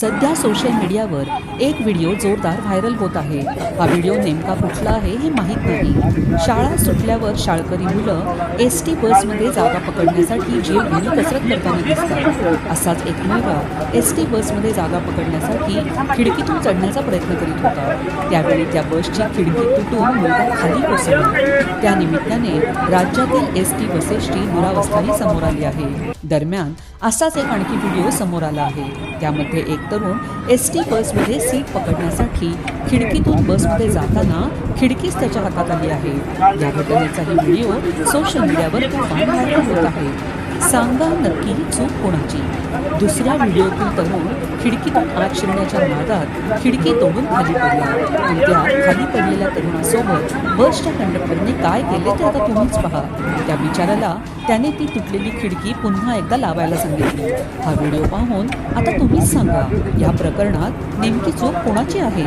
सध्या सोशल मीडियावर एक व्हिडिओ जोरदार व्हायरल होत आहे. हा व्हिडिओ नेमका कुठला आहे हे माहीत नाही. शाळा सुटल्यावर शाळकरी मुलं एस टी बसमध्ये जागा पकडण्यासाठी जीव कसरत करताना दिसतात. असाच एक मुलगा एस टी बसमध्ये जागा पकडण्यासाठी खिडकीतून चढण्याचा प्रयत्न करीत होता. त्यावेळी त्या बसची खिडकी तुटून मुलगा खाली कोसळला. त्या निमित्ताने राज्यातील एस टी बसेसची दुरावस्थाही समोर आली आहे. दरम्यान असाच एक आणखी व्हिडिओ समोर आला आहे. त्यामध्ये एक तरुण एस टी बसमध्ये सीट पकडण्यासाठी खिडकीतून बसमध्ये जाताना खिडकीच त्याच्या हातात आली आहे. या घटनेचाही व्हिडिओ सोशल मीडियावर तुफान होत आहे. सांगा नक्की चूक कोणाची? दुसऱ्या व्हिडिओतील तरुण खिडकीतून आत शिरण्याच्या मार्गात खिडकी तोडून खाली पडला. आणि त्या खाली पडलेल्या तरुणासोबत बसच्या कंडक्टरने काय केले ते आता तुम्हीच पहा. त्या बिचाराला त्याने ती तुटलेली खिडकी पुन्हा एकदा लावायला सांगितली. हा व्हिडिओ पाहून आता तुम्हीच सांगा या प्रकरणात नेमकी चूक कोणाची आहे?